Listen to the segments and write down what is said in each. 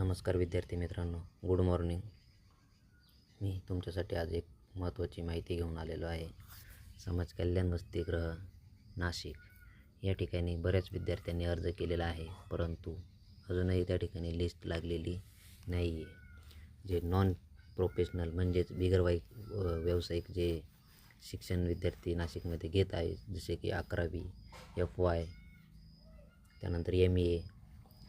नमस्कार विद्यार्थी मित्रांनो गुड मॉर्निंग. मी तुमच्यासाठी आज एक महत्त्वाची माहिती घेऊन आलेलो आहे. समाज कल्याण वसतिगृह नाशिक या ठिकाणी बऱ्याच विद्यार्थ्यांनी अर्ज केलेला आहे परंतु अजूनही त्या ठिकाणी लिस्ट लागलेली नाही आहे जे नॉन प्रोफेशनल म्हणजेच बिगरवाईक व्यावसायिक जे शिक्षण विद्यार्थी नाशिकमध्ये घेत आहे जसे की अकरावी एफ वाय त्यानंतर एम ए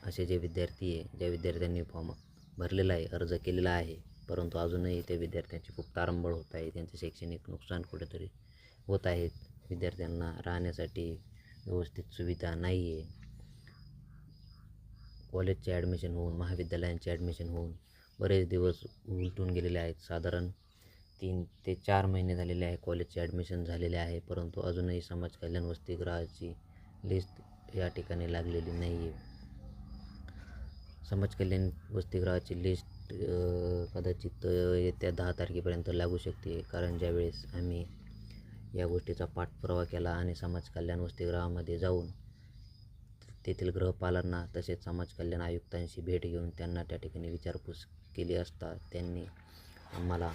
असे जे विद्यार्थी आहे ज्या विद्यार्थ्यांनी फॉर्म भरलेला आहे अर्ज केलेला आहे परंतु अजूनही त्या विद्यार्थ्यांची खूप तारंबळ होत आहे त्यांचं शैक्षणिक नुकसान कुठेतरी होत आहेत विद्यार्थ्यांना राहण्यासाठी व्यवस्थित सुविधा नाही आहे. कॉलेजचे ॲडमिशन होऊन महाविद्यालयांचे ॲडमिशन होऊन बरेच दिवस उलटून गेलेले आहेत. साधारण तीन ते चार महिने झालेले आहे कॉलेजचे ॲडमिशन झालेले आहे परंतु अजूनही समाज कल्याण वसतिगृहाची लिस्ट या ठिकाणी लागलेली नाही आहे समाज कल्याण वसतिगृहाची लिस्ट कदाचित येत्या दहा तारखेपर्यंत लागू शकते. कारण ज्यावेळेस आम्ही या गोष्टीचा पाठपुरावा केला आणि समाज कल्याण वसतिगृहामध्ये जाऊन तेथील गृहपालांना तसेच समाज कल्याण आयुक्तांशी भेट घेऊन त्यांना त्या ठिकाणी विचारपूस केली असता त्यांनी आम्हाला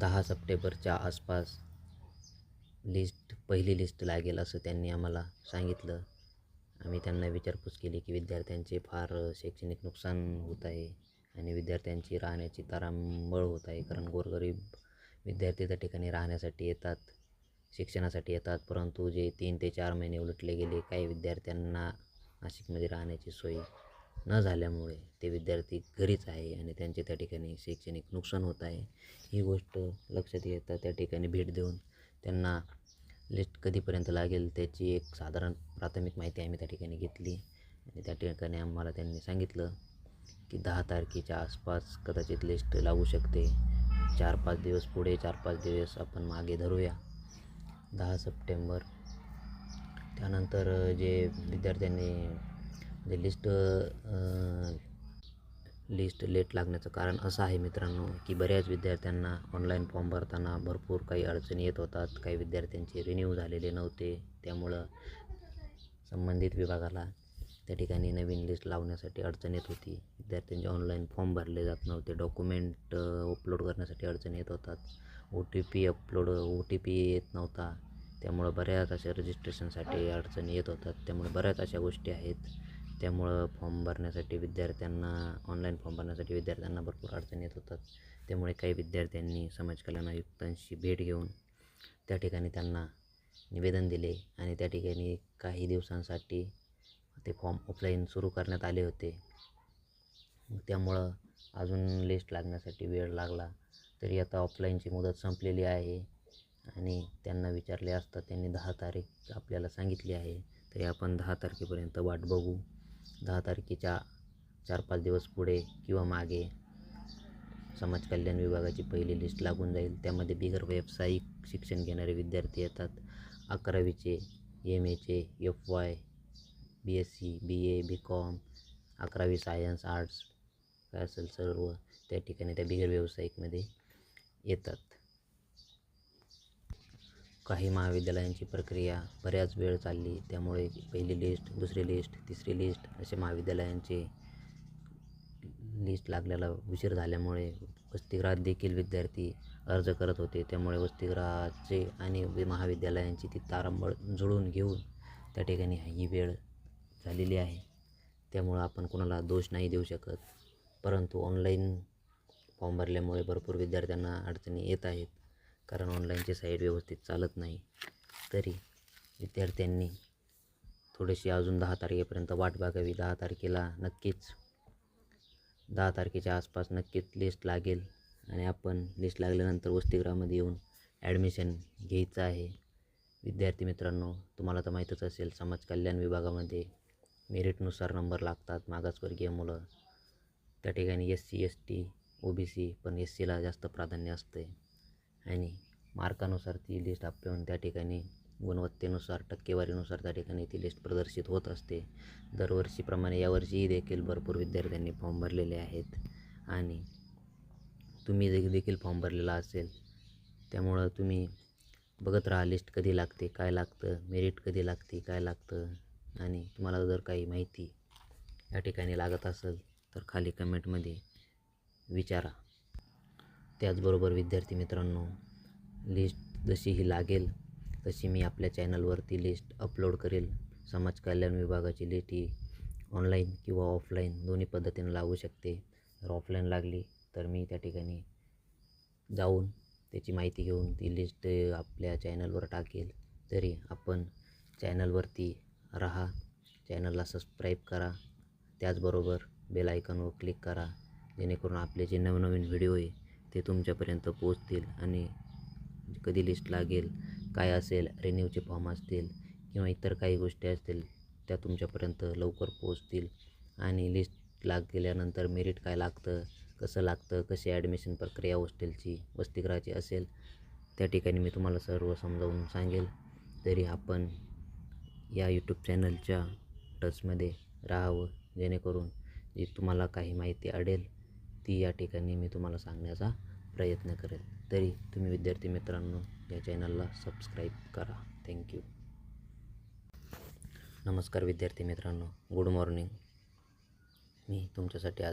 दहा सप्टेंबरच्या आसपास लिस्ट पहिली लिस्ट लागेल असं त्यांनी आम्हाला सांगितलं. आम्ही त्यांना विचारपूस केली की विद्यार्थ्यांचे फार शैक्षणिक नुकसान होत आहे आणि विद्यार्थ्यांची राहण्याची तारांबळ होत आहे. कारण गोरगरीब विद्यार्थी त्या ठिकाणी राहण्यासाठी येतात शिक्षणासाठी येतात. परंतु जे तीन ते चार महिने उलटले गेले काही विद्यार्थ्यांना नाशिकमध्ये राहण्याची सोय न झाल्यामुळे ते विद्यार्थी घरीच आहे आणि त्यांचे त्या ठिकाणी शैक्षणिक नुकसान होत आहे. ही गोष्ट लक्षात येता त्या ठिकाणी भेट देऊन त्यांना लिस्ट कधीपर्यंत लागेल त्याची एक साधारण प्राथमिक माहिती आम्ही त्या ठिकाणी घेतली. आणि त्या ठिकाणी आम्हाला त्यांनी सांगितलं की दहा तारखेच्या आसपास कदाचित लिस्ट लागू शकते. चार पाच दिवस पुढे चार पाच दिवस आपण मागे धरूया. दहा सप्टेंबर. त्यानंतर जे विद्यार्थ्यांनी जे लिस्ट लिस्ट लेट लागण्याचं कारण असं आहे मित्रांनो की बऱ्याच विद्यार्थ्यांना ऑनलाईन फॉर्म भरताना भरपूर काही अडचणी येत होतात. काही विद्यार्थ्यांचे रिन्यू झालेले नव्हते. त्यामुळं संबंधित विभागाला त्या ठिकाणी नवीन लिस्ट लावण्यासाठी अडचण येत होती. विद्यार्थ्यांचे ऑनलाईन फॉर्म भरले जात नव्हते. डॉक्युमेंट अपलोड करण्यासाठी अडचणी येत होतात. O T P upload O T P येत नव्हता. त्यामुळं बऱ्याच अशा रजिस्ट्रेशनसाठी अडचणी येत होतात. त्यामुळे बऱ्याच अशा गोष्टी आहेत. त्यामुळं फॉर्म भरण्यासाठी विद्यार्थ्यांना ऑनलाईन फॉर्म भरण्यासाठी विद्यार्थ्यांना भरपूर अडचणी येत होतात. त्यामुळे काही विद्यार्थ्यांनी समाज कल्याण आयुक्तांशी भेट घेऊन त्या ठिकाणी त्यांना निवेदन दिले आणि त्या ठिकाणी काही दिवसांसाठी ते फॉर्म ऑफलाईन सुरू करण्यात आले होते. त्यामुळं अजून लिस्ट लागण्यासाठी वेळ लागला तरी आता ऑफलाईनची मुदत संपलेली आहे आणि त्यांना विचारले असता त्यांनी दहा तारीख आपल्याला सांगितली आहे तरी आपण दहा तारखेपर्यंत वाट बघू. दहा तारखेच्या चार पाच दिवस पुढे किंवा मागे समाज कल्याण विभागाची पहिली लिस्ट लागून जाईल. त्यामध्ये बिगर व्यावसायिक शिक्षण घेणारे विद्यार्थी येतात. अकरावीचे M एचे F Y B S C B A B com अकरावी सायन्स आर्ट्स काय असेल सर्व. त्या ठिकाणी त्या बिगर व्यावसायिकमध्ये येतात. काही महाविद्यालयांची प्रक्रिया बऱ्याच वेळ चालली. त्यामुळे पहिली लिस्ट दुसरी लिस्ट तिसरी लिस्ट असे महाविद्यालयांचे लिस्ट लागल्याला उशीर झाल्यामुळे वसतिगृहात देखील विद्यार्थी अर्ज करत होते. त्यामुळे वसतिगृहाचे आणि महाविद्यालयांची ती तारांबळ जुळून घेऊन त्या ठिकाणी ही वेळ झालेली आहे. त्यामुळं आपण कोणाला दोष नाही देऊ शकत. परंतु ऑनलाईन फॉर्म भरल्यामुळे भरपूर विद्यार्थ्यांना अडचणी येत आहेत. कारण ऑनलाईनची साईट व्यवस्थित चालत नाही. तरी विद्यार्थ्यांनी थोडीशी अजून दहा तारखेपर्यंत वाट बघावी. दहा तारखेला नक्कीच दहा तारखेच्या आसपास नक्कीच लिस्ट लागेल आणि आपण लिस्ट लागल्यानंतर वसतिगृहामध्ये येऊन ॲडमिशन घ्यायचं आहे. विद्यार्थी मित्रांनो तुम्हाला तर माहीतच असेल समाज कल्याण विभागामध्ये मेरिटनुसार नंबर लागतात. मागासवर्गीय मुलं त्या ठिकाणी S C S T O B C पण एस सीला जास्त प्राधान्य असते आणि मार्कानुसार ती लिस्ट आपण त्या ठिकाणी गुणवत्तेनुसार टक्केवारीनुसार त्या ठिकाणी ती लिस्ट प्रदर्शित होत असते. दरवर्षीप्रमाणे यावर्षीही देखील भरपूर विद्यार्थ्यांनी फॉर्म भरलेले आहेत. आणि तुम्ही दे देखील फॉर्म भरलेला असेल त्यामुळं तुम्ही बघत राहा लिस्ट कधी लागते काय लागतं मेरिट कधी लागते काय लागतं. आणि तुम्हाला जर काही माहिती या ठिकाणी लागत असेल तर खाली कमेंटमध्ये विचारा. त्याचबरोबर विद्यार्थी मित्रांनो लिस्ट जशी ही लागेल तशी मी आपल्या चॅनलवरती लिस्ट अपलोड करेल. समाज कल्याण विभागाची लिस्ट ही ऑनलाईन किंवा ऑफलाईन दोन्ही पद्धतीने लागू शकते. जर ऑफलाईन लागली तर मी त्या ठिकाणी जाऊन त्याची माहिती घेऊन ती लिस्ट आपल्या चॅनलवर टाकेल. तरी आपण चॅनलवरती राहा चॅनलला सबस्क्राईब करा. त्याचबरोबर बेल आयकॉनवर क्लिक करा. जेणेकरून आपले जे नवनवीन व्हिडिओ आहे ते तुमच्यापर्यंत पोचतील आणि कधी लिस्ट लागेल काय असेल रिन्यूचे फॉर्म असतील किंवा इतर काही गोष्टी असतील त्या तुमच्यापर्यंत लवकर पोचतील आणि लिस्ट लाग गेल्यानंतर मेरिट काय लागतं कसं लागतं कशी ॲडमिशन प्रक्रिया हॉस्टेलची वसतिगृहाची असेल त्या ठिकाणी मी तुम्हाला सर्व समजावून सांगेल. तरी आपण या यूट्यूब चॅनलच्या टचमध्ये राहावं जेणेकरून जी तुम्हाला काही माहिती अडेल ती या ठिकाणी मी तुम्हाला सांगण्याचा प्रयत्न करेल. तरी तुम्ही विद्यार्थी मित्रांनो या चॅनलला सबस्क्राईब करा. थँक्यू नमस्कार विद्यार्थी मित्रांनो गुड मॉर्निंग मी तुमच्यासाठी आज